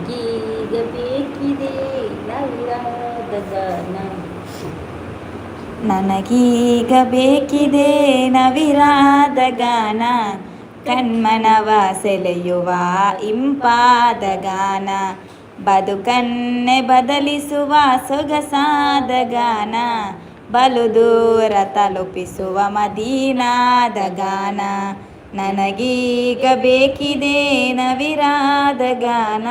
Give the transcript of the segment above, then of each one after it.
ನನಗೀಗ ಬೇಕಿದೆ ನವಿರಾದ ಗಾನ. ನನಗೀಗ ಬೇಕಿದೆ ನವಿರಾದ ಗಾನ. ಕಣ್ಮನವ ಸೆಳೆಯುವ ಇಂಪಾದ ಗಾನ. ಬದುಕನ್ನೆ ಬದಲಿಸುವ ಸೊಗಸಾದ ಗಾನ. ಬಲು ದೂರ ತಲುಪಿಸುವ ಮದೀನಾದ ಗಾನ. ನನಗೀಗ ಬೇಕಿದೆ ನವಿರಾದ ಗಾನ.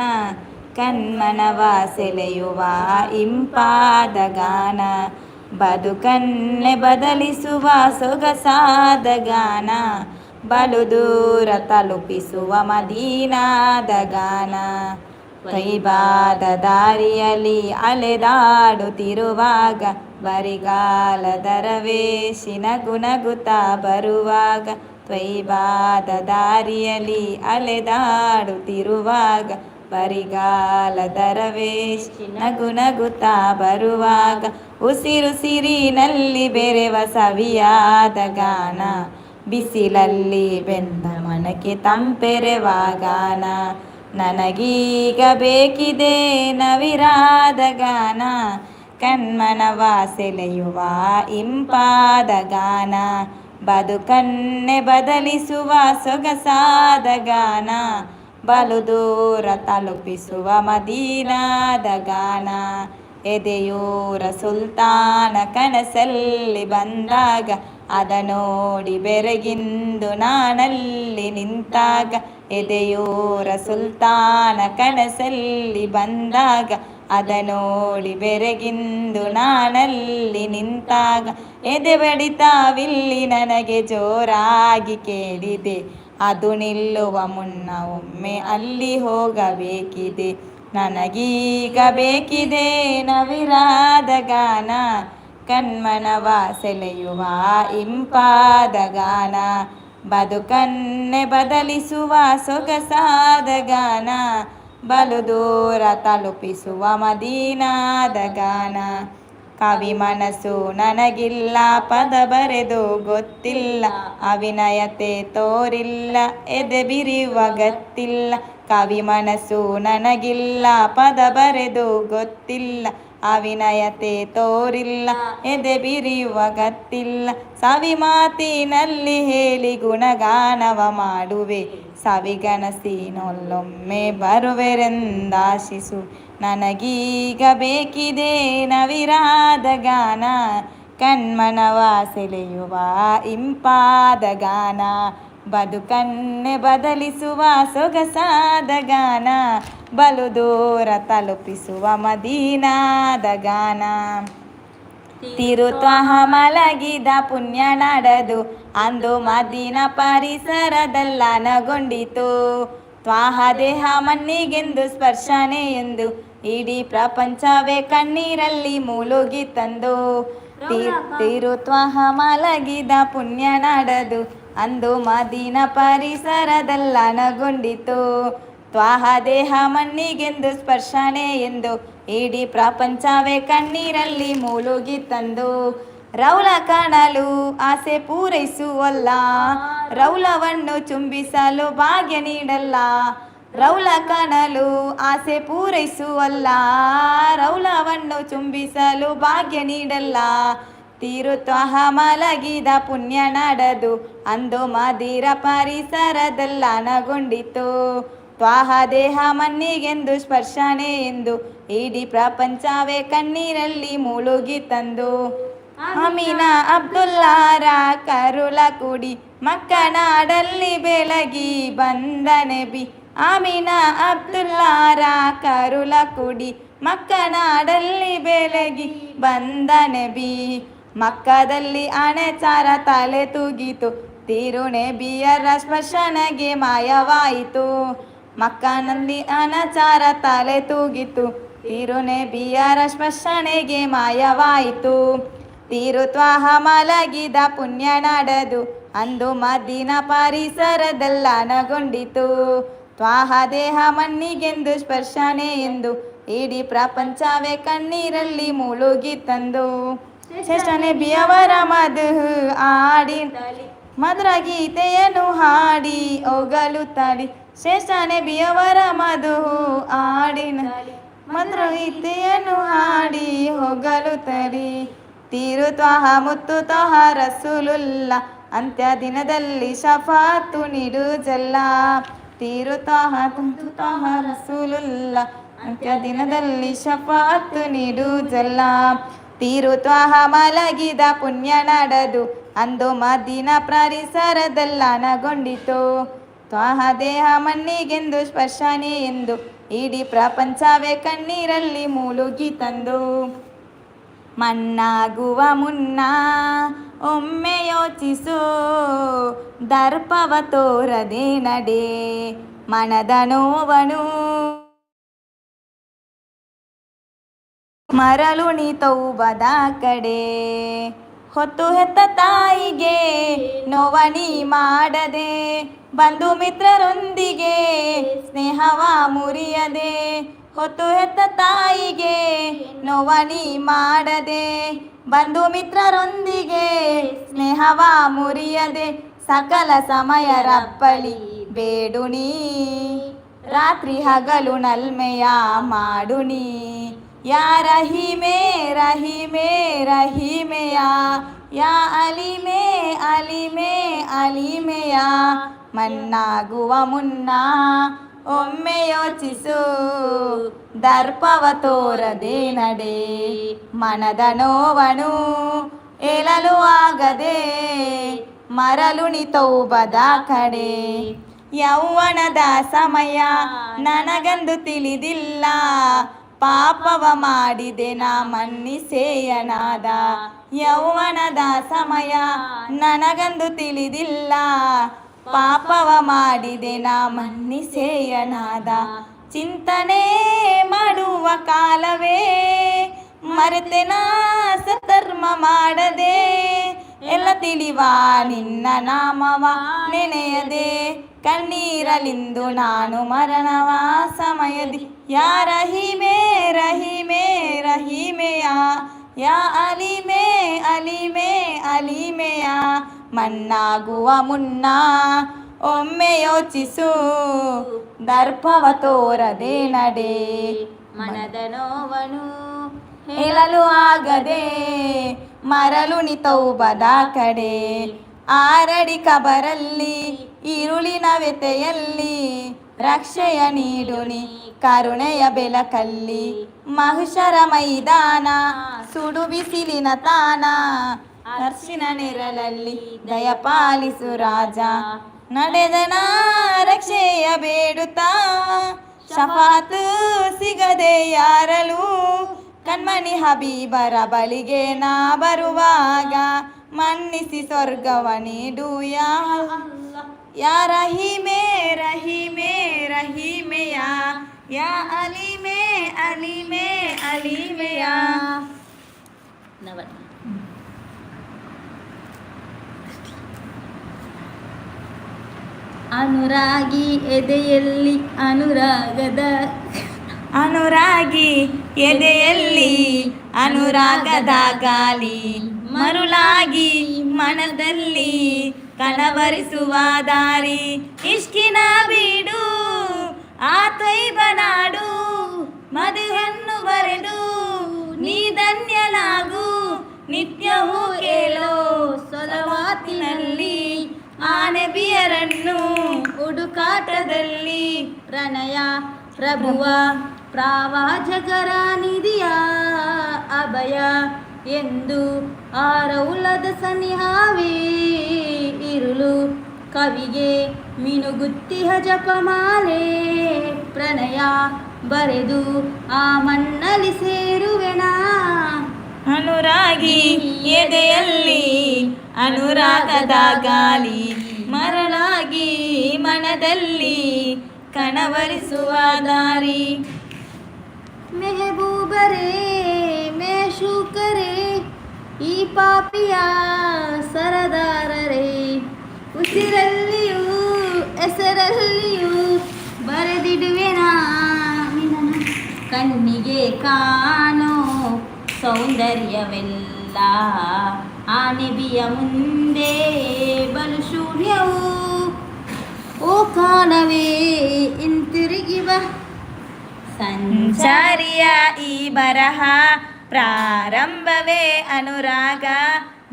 ಕಣ್ಮನವ ಸೆಳೆಯುವ ಇಂಪಾದ ಗಾನ. ಬದುಕನ್ನೆ ಬದಲಿಸುವ ಸೊಗಸಾದ ಗಾನ. ಬಲು ದೂರ ತಲುಪಿಸುವ ಮದೀನಾದ ಗಾನ. ಕೈಬಾದ ದಾರಿಯಲ್ಲಿ ಅಲೆದಾಡುತ್ತಿರುವಾಗ ಬರಿಗಾಲ ದರವೇಶಿನ ಗುಣಗುತ ಬರುವಾಗ ತ್ವೈಬಾದ ದಾರಿಯಲ್ಲಿ ಅಲೆದಾಡುತ್ತಿರುವಾಗ ಬರಿಗಾಲದರವೇಶಿ ನಗು ನಗುತ್ತಾ ಬರುವಾಗ ಉಸಿರು ಸಿರಿನಲ್ಲಿ ಬೆರೆವ ಸವಿಯಾದ ಗಾನ. ಬಿಸಿಲಲ್ಲಿ ಬೆಂದ ಮನಕ್ಕೆ ತಂಪೆರೆವಾಗಾನ ನನಗೀಗ ಬೇಕಿದೆ ನವಿರಾದ ಗಾನ. ಕಣ್ಮನವ ಸೆಳೆಯುವ ಇಂಪಾದ ಗಾನ. ಬದುಕನ್ನೆ ಬದಲಿಸುವ ಸೊಗಸಾದ ಗಾನ ಬಲು ದೂರ ತಲುಪಿಸುವ ಮದೀನಾದ ಗಾನ. ಎದೆಯೂರ ಸುಲ್ತಾನ ಕನಸಲ್ಲಿ ಬಂದಾಗ ಅದ ನೋಡಿ ಬೆರಗಿಂದು ನಾನಲ್ಲಿ ನಿಂತಾಗ, ಎದೆಯೂರ ಸುಲ್ತಾನ ಕನಸಲ್ಲಿ ಬಂದಾಗ ಅದ ನೋಡಿ ಬೆರಗಿಂದು ನಾನಲ್ಲಿ ನಿಂತಾಗ ಎದೆ ಬಡಿತಾವಿಲ್ಲಿ ನನಗೆ ಜೋರಾಗಿ ಕೇಳಿದೆ. ಅದು ನಿಲ್ಲುವ ಮುನ್ನ ಒಮ್ಮೆ ಅಲ್ಲಿ ಹೋಗಬೇಕಿದೆ. ನನಗೀಗ ಬೇಕಿದೆ ನವಿರಾದ ಗಾನ. ಕಣ್ಮನವ ಸೆಳೆಯುವ ಇಂಪಾದ ಗಾನ. ಬದುಕನ್ನೆ ಬದಲಿಸುವ ಸೊಗಸಾದ ಗಾನ. ಬಲು ದೂರ ತಲುಪಿಸುವ ಮದೀನಾದ ಗಾನ. ಕವಿ ಮನಸ್ಸು ನನಗಿಲ್ಲ, ಪದ ಬರೆದು ಗೊತ್ತಿಲ್ಲ, ಅವಿನಯತೆ ತೋರಿಲ್ಲ, ಎದೆ ಬಿರಿಯುವ ಗತ್ತಿಲ್ಲ. ಕವಿ ಮನಸ್ಸು ನನಗಿಲ್ಲ, ಪದ ಬರೆದು ಗೊತ್ತಿಲ್ಲ ಅವಿನಯತೆ ತೋರಿಲ್ಲ, ಎದೆ ಬಿರಿಯುವ ಗತ್ತಿಲ್ಲ. ಸವಿ ಮಾತಿನಲ್ಲಿ ಹೇಳಿ ಗುಣಗಾನವ ಮಾಡುವೆ. ಸವಿಗನಸಿನೊಲ್ಲೊಮ್ಮೆ ಬರುವೆರೆಂದಾಶಿಸು ನನಗೀಗ ಬೇಕಿದೆ ನವಿರಾದ ಗಾನ. ಕಣ್ಮನವ ಸೆಳೆಯುವ ಇಂಪಾದ ಗಾನ. ಬದುಕನ್ನೆ ಬದಲಿಸುವ ಸೊಗಸಾದ ಗಾನ, ಬಲು ದೂರ ತಲುಪಿಸುವ ಮದೀನಾದ ಗಾನ. ತಿರುತ್ವಹ ಮಲಗಿದ ಪುಣ್ಯ ನಡೆದು, ಅಂದು ಮದಿನ ಪರಿಸರದಲ್ಲನಗೊಂಡಿತು ತ್ವಾಹ ದೇಹ ಮಣ್ಣಿಗೆಂದು, ಸ್ಪರ್ಶನೆ ಎಂದು, ಇಡೀ ಪ್ರಪಂಚವೇ ಕಣ್ಣೀರಲ್ಲಿ ಮುಳುಗಿ ತಂದು. ತಿರುತ್ವಹ ಮಲಗಿದ ಪುಣ್ಯ ನಡೆದು ಅಂದು ಮದಿನ ಪರಿಸರದಲ್ಲನಗೊಂಡಿತು ತ್ವಾಹ ದೇಹ ಮಣ್ಣಿಗೆಂದು ಸ್ಪರ್ಶನೆ ಎಂದು ಇಡೀ ಪ್ರಪಂಚವೇ ಕಣ್ಣೀರಲ್ಲಿ ಮುಳುಗಿ ತಂದು. ರೌಲ ಕಾಣಲು ಆಸೆ ಪೂರೈಸುವಲ್ಲ. ರೌಲವನ್ನು ಚುಂಬಿಸಲು ಭಾಗ್ಯ ನೀಡಲ್ಲ. ರೌಲ ಕಾಣಲು ಆಸೆ ಪೂರೈಸುವಲ್ಲ. ರೌಲವನ್ನು ಚುಂಬಿಸಲು ಭಾಗ್ಯ ನೀಡಲ್ಲ. ತೀರುತ್ವಹ ಮಲಗಿದ ಪುಣ್ಯ ನಡೆದು ಅಂದು ಮದಿರ ಪರಿಸರದಲ್ಲನಗೊಂಡಿತು ತ್ವಾಹ ದೇಹ ಮನ್ನಿಗೆಂದು ಸ್ಪರ್ಶನೆ ಎಂದು, ಇಡೀ ಪ್ರಪಂಚವೇ ಕಣ್ಣೀರಲ್ಲಿ ಮುಳುಗಿ ತಂದು. ಅಮಿನ ಅಬ್ದುಲ್ಲಾರ ಕರುಳ ಕುಡಿ, ಮಕ್ಕನಾಡಲ್ಲಿ ಬೆಳಗಿ ಬಂದನೆ ಬಿ ಅಮಿನ ಅಬ್ದುಲ್ಲಾರ ಕರುಳ ಕುಡಿ, ಮಕ್ಕನಾಡಲ್ಲಿ ಬೆಳಗಿ ಬಂದನೆ ಬಿ ಮಕ್ಕದಲ್ಲಿ ಅಣೆಚಾರ ತಲೆ ತೂಗಿತು. ತಿರುಣೆ ಬಿಯರ ಸ್ಪರ್ಶನಗೆ ಮಾಯವಾಯಿತು. ಮಕ್ಕನಲ್ಲಿ ಅನಚಾರ ತಲೆ ತೂಗಿತು. ತಿರುನೆ ಬಿಯರ ಸ್ಪರ್ಶನೆಗೆ ಮಾಯವಾಯಿತು. ತಿರುತ್ವಾಹ ಮಲಗಿದ ಪುಣ್ಯ ನಾಡದು. ಅಂದು ಮದ್ದಿನ ಪರಿಸರದಲ್ಲನಗೊಂಡಿತು ತ್ವಾಹ ದೇಹ ಮಣ್ಣಿಗೆಂದು ಸ್ಪರ್ಶನೆ ಎಂದು. ಇಡೀ ಪ್ರಪಂಚವೇ ಕಣ್ಣೀರಲ್ಲಿ ಮುಳುಗಿ ತಂದು. ಶ್ರೇಷ್ಠನೆ ಬಿಯವರ ಮಧು ಆಡಿ ಮಧುರ ಗೀತೆಯನ್ನು ಹಾಡಿ ಒಗಲುತ್ತಲಿ ಶೇಷನೆ ಬಿಯವರ ಮಧು ಆಡಿನ ಮಂತ್ರಗೀತೆಯನ್ನು ಹಾಡಿ, ಹೋಗಲು ತರಿ ತ್ವಹ, ಮುತ್ತು ತ್ವಹ, ರಸೂಲುಲ್ಲ. ಅಂತ್ಯ ದಿನದಲ್ಲಿ ಶಫಾತು ನೀಡು ಜಲ್ಲ ತೀರು ತ್ವಹ ತುಂತು ತ್ವಹ, ರಸೂಲುಲ್ಲ. ಅಂತ್ಯ ದಿನದಲ್ಲಿ ಶಫಾತು ನೀಡು ಜಲ್ಲ ತೀರು ತ್ವಹ ಮಲಗಿದ ಪುಣ್ಯ ನಡೆದು, ಅಂದು ಮದಿನ ಪರಿಸರದಲ್ಲನಗೊಂಡಿತು ತ್ವಾಹ ದೇಹ ಮಣ್ಣಿಗೆಂದು, ಸ್ಪರ್ಶನೇ ಎಂದು, ಇಡೀ ಪ್ರಪಂಚವೇ ಕಣ್ಣೀರಲ್ಲಿ ಮೂಲುಗಿ ತಂದು. ಮಣ್ಣಾಗುವ ಮುನ್ನ ಒಮ್ಮೆ ಯೋಚಿಸು, ದರ್ಪವ ತೋರದೆ ನಡೆ ಮನದ ನೋವನು ಮರಳು ಬದ ಕಡೆ. ಹೊತ್ತು ಹೆತ್ತ ತಾಯಿಗೆ ನೋವನಿ ಮಾಡದೆ. ಬಂಧು ಮಿತ್ರರೊಂದಿಗೆ ಸ್ನೇಹವ ಮುರಿಯದೆ. ಹೊತ್ತು ಹೆತ್ತ ತಾಯಿಗೆ ನೋವನಿ ಮಾಡದೆ. ಬಂಧು ಮಿತ್ರರೊಂದಿಗೆ ಸ್ನೇಹವ ಮುರಿಯದೆ. ಸಕಲ ಸಮಯ ರಪ್ಪಳಿ ಬೇಡುಣಿ ರಾತ್ರಿ ಹಗಲು ನಲ್ಮೆಯ ಮಾಡುನಿ ಯಾ ರಹಿಮೆ ರಹಿಮೆ, ರಹಿಮೆಯ, ಯಾ ಅಲಿಮೆ ಅಲಿಮೆ, ಅಲಿಮೆಯ ಮನ್ನಾಗುವ ಮುನ್ನ ಒಮ್ಮೆ ಯೋಚಿಸು, ದರ್ಪವ ತೋರದೆ ನಡೆ, ಮನದ ನೋವನು ಎಳಲು ಆಗದೆ, ಮರಲು ನಿತೌಬದ ಕಡೆ. ಯೌವನದ ಸಮಯ ನನಗಂದು ತಿಳಿದಿಲ್ಲ ಪಾಪವ ಮಾಡಿದೆ ನಾ ಮನ್ನಿಸೇಯನಾದ. ಯೌವನದ ಸಮಯ ನನಗಂದು ತಿಳಿದಿಲ್ಲ. ಪಾಪವ ಮಾಡಿದೆ ನಾ ಮನ್ನಿಸೇಯನಾದ. ಚಿಂತನೆ ಮಾಡುವ ಕಾಲವೇ ಮರೆತೆನ ಸಧರ್ಮ ಮಾಡದೆ. ಎಲ್ಲ ತಿಳಿವ ನಿನ್ನ ನಾಮವ ನೆನೆಯದೆ. ಕಣ್ಣೀರಲಿಂದು ನಾನು ಮರಣವ ಸಮಯದಿ ಯಾ ರಹಿಮೆ ರಹಿಮೆ, ರಹಿಮೆಯ? ಯಾ ಅಲಿಮೆ ಅಲಿಮೆ, ಅಲಿಮೆಯ? ಮಣ್ಣಾಗುವ ಮುನ್ನ ಒಮ್ಮೆ ಯೋಚಿಸು. ದರ್ಪವ ತೋರದೆ ನಡೆ. ಮನದ ನೋವನು ಹೇಳಲು ಆಗದೆ, ಮರಳು ನಿತೌಬದ ಕಡೆ. ಆರಡಿ ಕಬರಲ್ಲಿ ಈರುಳಿನ ವ್ಯತೆಯಲ್ಲಿ ರಕ್ಷೆಯ ನೀಡುನಿ, ಕರುಣೆಯ ಬೆಳಕಲ್ಲಿ. ಮಹುಷರ ಮೈದಾನ ಸುಡು ಬಿಸಿಲಿನ ತಾನ. ಅರ್ಶಿನ ನೆರಳಲ್ಲಿ ದಯಪಾಲಿಸು ರಾಜ. ನಡೆದನ ರಕ್ಷೆಯ ಬೇಡುತ್ತಾ ಶಫಾತು ಸಿಗದೆ ಯಾರಲು? ಕಣ್ಮಣಿ ಹಬೀಬರ ಬಳಿಗೆ ನಾ ಬರುವಾಗ ಮನ್ನಿಸಿ ಸ್ವರ್ಗವ ನೀಡು ಯಾ या ರಹಿಮೆ ರಹಿಮೆ ರಹಿಮೆಯ ಯಾ ಅಲಿಮೆ ಅಲಿಮೆ ಅಲಿಮೆಯ. ನವ ಅನುರಾಗಿ ಎದೆಯಲ್ಲಿ ಅನುರಾಗದ. ಅನುರಾಗಿ ಎದೆಯಲ್ಲಿ ಅನುರಾಗದ ಗಾಲಿ. ಮರುಳಾಗಿ ಮನದಲ್ಲಿ ಕಣವರಿಸುವ ದಾರಿ ಇಷ್ಕಿನ ಬೀಡು, ಆ ತೈಬನಾಡು ಮದುವೆಯನ್ನು ಬರೆದು, ನೀ ಧನ್ಯಲಾಗು ನಿತ್ಯವೂ ಕೇಳೋ ಸೊಲವಾತಿನಲ್ಲಿ. ಆನೆ ಬಿಯರನ್ನು ಹುಡುಕಾಟದಲ್ಲಿ ಪ್ರಣಯ ಪ್ರಭುವ, ಪ್ರಾವಾಜಕರ ನಿಧಿಯ ಅಭಯ. ಎಂದು ಆರವುಲದ ಸನಿಹಾವೇ ಇರುಳು. ಕವಿಗೆ ಮಿನುಗುತ್ತಿಹ ಜಪಮಾಲೆ ಪ್ರಣಯ ಬರೆದು ಆ ಮಣ್ಣಲ್ಲಿ ಸೇರುವೆನಾ. ಅನುರಾಗಿ ಎದೆಯಲ್ಲಿ ಅನುರಾಗದ ಗಾಳಿ ಮರಳಾಗಿ ಮನದಲ್ಲಿ ಕಣವರಿಸುವ ದಾರಿ. ಮೆಹಬೂಬರೇ, ಮೇಶೂಕರೇ, ಈ ಪಾಪಿಯ ಸರದಾರರೇ. ಉಸಿರಲ್ಲಿಯೂ, ಹೆಸರಲ್ಲಿಯೂ ಬರೆದಿಡುವೆನಾ ಕಣ್ಣಿಗೆ ಕಾಣೋ ಸೌಂದರ್ಯವೆಲ್ಲ ಆ ಮುಂದೆ ಬಲು ಶೂನ್ಯವು. ಓ ಕಾಣವೇ ಸಂಚಾರಿಯ ಈ ಬರಹ ಪ್ರಾರಂಭವೇ ಅನುರಾಗ.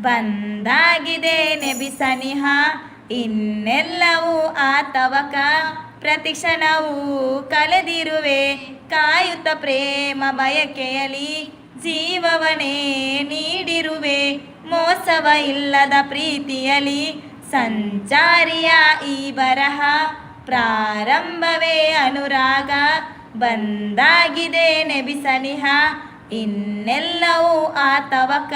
ಬಂದಾಗಿದೆ ನೆಬಿಸನಿಹ ಇನ್ನೆಲ್ಲವೂ ಆತವಕ ಪ್ರತಿಕ್ಷಣವೂ ಕಳೆದಿರುವೆ ಕಾಯುತ್ತ ಪ್ರೇಮ ಬಯಕೆಯಲಿ ಜೀವವನೇ ನೀಡಿರುವೆ ಮೋಸವ ಇಲ್ಲದ ಪ್ರೀತಿಯಲಿ. ಸಂಚಾರಿಯ ಈ ಬರಹ ಪ್ರಾರಂಭವೇ ಅನುರಾಗ. ಬಂದಾಗಿದೆ ನೆಬಿಸನಿಹ ಇನ್ನೆಲ್ಲವೂ ಆತವಕ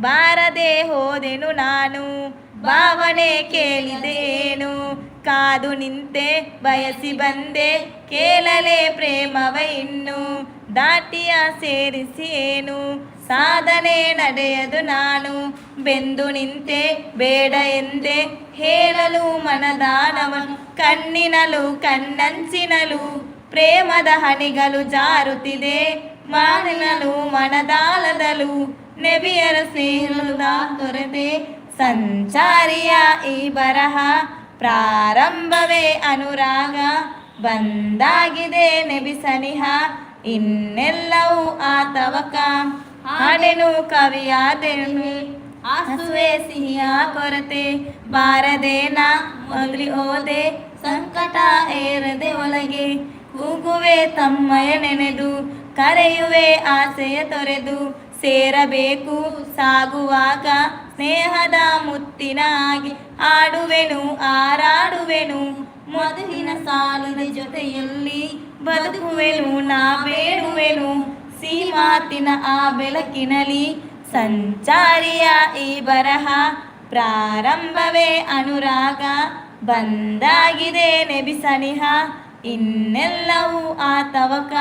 ಬಾರದೆ ಹೋದೆನು ನಾನು. ಭಾವನೆ ಕೇಳಿದೇನು ಕಾದು ನಿಂತೆ ಬಯಸಿ ಬಂದೆ. ಕೇಳಲೆ ಪ್ರೇಮವ ಇನ್ನು. ದಾಟಿಯ ಸೇರಿಸಿ ಏನು? ಸಾಧನೆ ನಡೆಯದು ನಾನು. ಬೆಂದು ನಿಂತೆ ಬೇಡ ಎಂದೆ. ಹೇಳಲು ಮನದಾನವನು ಕಣ್ಣಿನಲು ಕಣ್ಣಂಚಿನಲು ಪ್ರೇಮದ ಹನಿಗಳು ಜಾರುತ್ತಿದೆ. ಮಾನಿನಲು ಮನದಾಲದಲು ನೆಬಿಯರ ಸೇರಲು ದೊರೆತೆ ಸಂಚಾರಿಯ ಈ ಬರಹ ಪ್ರಾರಂಭವೇ ಅನುರಾಗ. ಬಂದಾಗಿದೆ ನೆಬಿಸನಿಹ ಇನ್ನೆಲ್ಲವೂ ಆತವಕ ಹಾಡೆನು ಕವಿಯಾದೆಣ್ಣೆ ಹಸುವೆ ಸಿಹಿಯ ಕೊರತೆ. ಬಾರದೇನ ಮೊದಲಿ ಹೋದೆ. ಸಂಕಟ ಏರದೆ ಒಳಗೆ. ಕೂಗುವೆ ತಮ್ಮಯ ನೆನೆದು, ಕರೆಯುವೆ ಆಸೆಯ ತೊರೆದು, ಸೇರಬೇಕು ಸಾಗುವಾಗ ಸ್ನೇಹದ ಮುತ್ತಿನಾಗಿ. ಆಡುವೆನು ಆರಾಡುವೆನು ಮಧುವಿನ ಸಾಲಿನ ಜೊತೆಯಲ್ಲಿ ಬದುಕುವೆನು ನಾ ಬೇಡುವೆನು ಸೀಮಾತಿನ ಆ ಬೆಳಕಿನಲ್ಲಿ. ಸಂಚಾರಿಯ ಈ ಬರಹ, ಪ್ರಾರಂಭವೇ ಅನುರಾಗ, ಬಂದಾಗಿದೆ ನೆಬಿಸನಿಹ ಇನ್ನೆಲ್ಲವೂ ಆತವಕ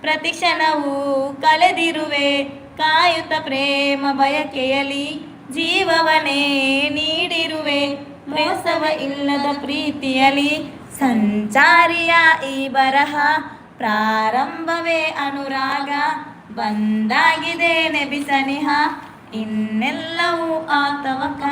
ಪ್ರತಿಕ್ಷಣವೂ ಕಳೆದಿರುವೆ. ಕಾಯುತ ಪ್ರೇಮ ಬಯಕೆಯಲ್ಲಿ ಜೀವವನೇ ನೀಡಿರುವೆ. ಮೋಸವ ಇಲ್ಲದ ಪ್ರೀತಿಯಲಿ ಸಂಚಾರಿಯ ಈ ಬರಹ. ಪ್ರಾರಂಭವೇ ಅನುರಾಗ, ಬಂದಾಗಿದೆ ನೆಬಿಸನಿಹ ಇನ್ನೆಲ್ಲವೂ ಆತವಕ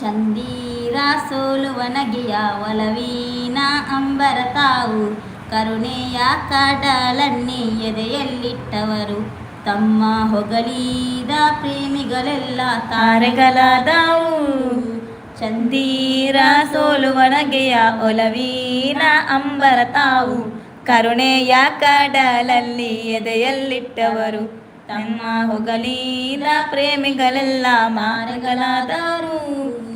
ಚಂದೀರ ಸೋಲುವ ನಗೆಯ ಒಲವೀನ ಅಂಬರ ತಾವು. ಕರುಣೆಯ ಕಡಲನ್ನಿ ಎದೆಯಲ್ಲಿಟ್ಟವರು. ತಮ್ಮ ಹೊಗಳಿದ ಪ್ರೇಮಿಗಳೆಲ್ಲ ತಾರೆಗಳಾದವು. ಚಂದೀರ ಸೋಲು ನಗೆಯ ಒಲವೀನ ಅಂಬರ ತಾವು. ಕರುಣೆಯ ಕಡಲಲ್ಲಿ ಎದೆಯಲ್ಲಿಟ್ಟವರು. ತಮ್ಮ ಹೊಗಳಿದ ಪ್ರೇಮಿಗಳೆಲ್ಲ ಮಾರೆಗಳಾದರು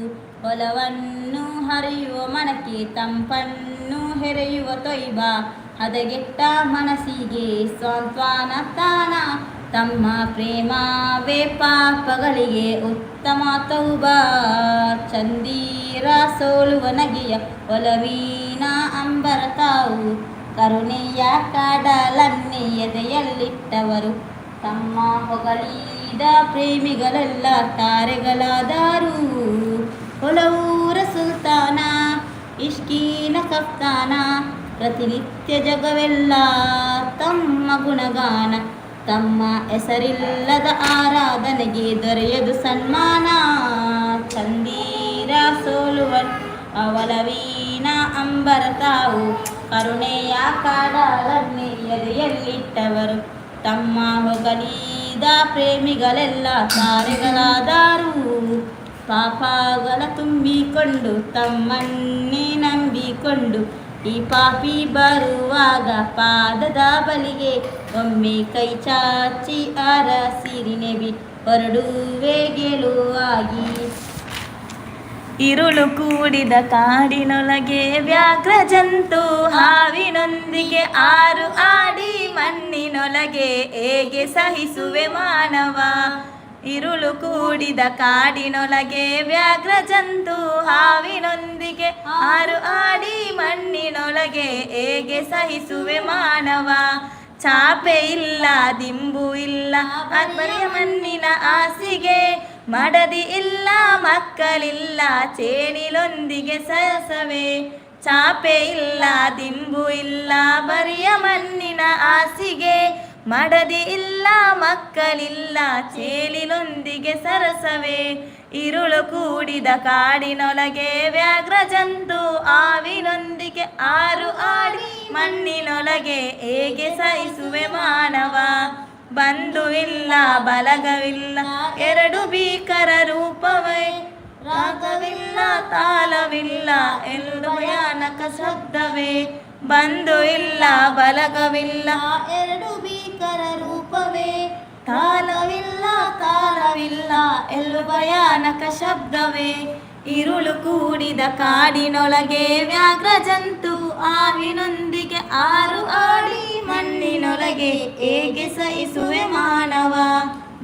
ಹೊಲವನ್ನು ಹರಿಯುವ ಮನಕ್ಕೆ ತಂಪನ್ನು ಹೆರೆಯುವ ತೊಯ್ಬ, ಹದಗೆಟ್ಟ ಮನಸ್ಸಿಗೆ ಸ್ವಾಂತ್ವಾನ ತಾನ ತಮ್ಮ ಪ್ರೇಮವೇ ಪಾಪಗಳಿಗೆ ಉತ್ತಮ ತೌಬ. ಚಂದೀರ ಸೋಲುವ ನಗೆಯ ಒಲವೀನ ಅಂಬರ ತಾವು. ಕರುಣೆಯ ಕಡಲನ್ನೆಯದೆಯಲ್ಲಿಟ್ಟವರು ತಮ್ಮ ಹೊಗಳಿದ ಪ್ರೇಮಿಗಳೆಲ್ಲ ತಾರೆಗಳಾದರು. ಹೊಲವೂರ ಸುಲ್ತಾನ, ಇಷ್ಕೀನ ಕಫ್ತಾನ, ಪ್ರತಿನಿತ್ಯ ಜಗವೆಲ್ಲ ತಮ್ಮ ಗುಣಗಾನ, ತಮ್ಮ ಹೆಸರಿಲ್ಲದ ಆರಾಧನೆಗೆ ದೊರೆಯದು ಸನ್ಮಾನ. ಚಂದೀರ ಸೋಲುವನ್ ಅವಲವೀನ ಅಂಬರ ತಾವು, ಕರುಣೆಯ ಕಾಡಲನ್ನೇ ಎದೆಯಲ್ಲಿಟ್ಟವರು. ತಮ್ಮ ಹೊಗಳಿದ ಪ್ರೇಮಿಗಳೆಲ್ಲ ತಾರೆಗಳಾದರು. ಪಾಪಗಳ ತುಂಬಿಕೊಂಡು, ತಮ್ಮನ್ನೇ ನಂಬಿಕೊಂಡು, ಈ ಪಾಪಿ ಬರುವಾಗ ಪಾದದ ಬಲಿಗೆ ಒಮ್ಮೆ ಕೈ ಚಾಚಿ ಅರಸಿರಿ ನೆಬಿ ಹೊರಡುವೆ ಗೆಲುವಾಗಿ ಇರುಳು ಕೂಡಿದ ಕಾಡಿನೊಳಗೆ ವ್ಯಾಘ್ರ ಜಂತು, ಹಾವಿನೊಂದಿಗೆ ಆರು ಆಡಿ ಮಣ್ಣಿನೊಳಗೆ ಹೇಗೆ ಸಹಿಸುವೆ ಮಾನವ? ಇರುಳು ಕೂಡಿದ ಕಾಡಿನೊಳಗೆ ವ್ಯಾಘ್ರ ಜಂತು ಹಾವಿನೊಂದಿಗೆ ಆರು ಆಡಿ ಮಣ್ಣಿನೊಳಗೆ ಹೇಗೆ ಸಹಿಸುವೆ ಮಾನವ? ಚಾಪೆ ಇಲ್ಲ, ದಿಂಬು ಇಲ್ಲ ಬರಿಯ ಮಣ್ಣಿನ ಆಸಿಗೆ ಮಡದಿ ಇಲ್ಲ, ಮಕ್ಕಳಿಲ್ಲ ಚೇಣಿಲೊಂದಿಗೆ ಸಸವೆ ಚಾಪೆ ಇಲ್ಲ, ದಿಂಬು ಇಲ್ಲ, ಬರಿಯ ಮಣ್ಣಿನ ಆಸಿಗೆ ಮಡದಿ ಇಲ್ಲ, ಮಕ್ಕಳಿಲ್ಲ ಚೇಲಿನೊಂದಿಗೆ ಸರಸವೇ. ಇರುಳು ಕೂಡಿದ ಕಾಡಿನೊಳಗೆ ವ್ಯಾಘ್ರ ಜಂತು, ಆವಿನೊಂದಿಗೆ ಆರು ಆಡಿ, ಮಣ್ಣಿನೊಳಗೆ ಹೇಗೆ ಸಹಿಸುವೆ ಮಾನವ? ಇಲ್ಲ ಬಲಗವಿಲ್ಲ, ಎರಡು ಭೀಕರ ರೂಪವೇ. ರಾಗವಿಲ್ಲ ತಾಲವಿಲ್ಲ ಎಲ್ಲ ಭಯಾನಕ ಶಬ್ದವೇ. ಬಂಧು ಇಲ್ಲ ಬಲಗವಿಲ್ಲ, ಎರಡು ಬೀ ಭೀಕರ ರೂಪವೇ. ಕಾಲವಿಲ್ಲ ಕಾಲವಿಲ್ಲ, ಎಲ್ಲು ಭಯಾನಕ ಶಬ್ದವೇ. ಇರುಳು ಕೂಡಿದ ಕಾಡಿನೊಳಗೆ ವ್ಯಾಘ್ರ ಜಂತು ಆವಿನೊಂದಿಗೆ ಆರು ಆಡಿ ಮಣ್ಣಿನೊಳಗೆ ಹೇಗೆ ಸಹಿಸುವೆ ಮಾನವ.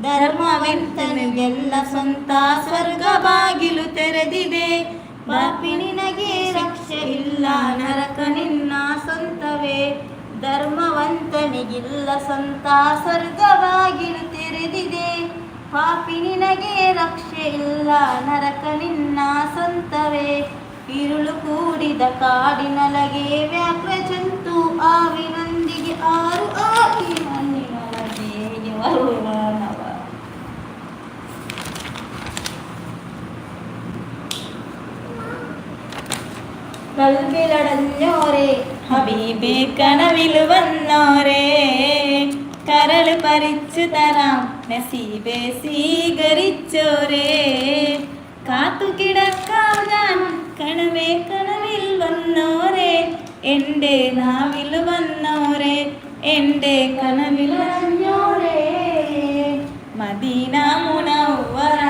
ಧರ್ಮವೆಂತನಿಗೆಲ್ಲ ಸ್ವಂತ ಸ್ವರ್ಗ ಬಾಗಿಲು ತೆರೆದಿದೆ. ಬಾಪಿ ನಿನಗೆ ರಕ್ಷೆ ಇಲ್ಲ, ನರಕ ನಿನ್ನ ಸ್ವಂತವೇ. ಧರ್ಮವಂತನಿಗಿಲ್ಲ ಸ್ವಂತ ಸ್ವರ್ಗವಾಗಿಲು ತೆರೆದಿದೆ. ಪಾಪಿ ನಿನಗೆ ರಕ್ಷೆ ಇಲ್ಲ, ನರಕ ನಿನ್ನ ಸ್ವಂತವೇ. ಇರುಳು ಕೂಡಿದ ಕಾಡಿನೊಳಗೆ ವ್ಯಾಪ್ರ ಜಂತು ಆವಿನೊಂದಿಗೆ ಆರು ಆಗಿ ಮಣ್ಣಿನೊಳಗೆ ഹബീബേ കണവിൽ വന്നോരേ. കരൾ പറിച്ചു തരാം നസീബെ സ്വീകരിച്ചോരേ. കാത്തു കിടക്കാം ഞാൻ കണവേ കണവിൽ വന്നോരേ. എന്റെ നാവിൽ വന്നോരേ എന്റെ കനവിൽ വന്നോരേ. മദീന മുനവ്വറ.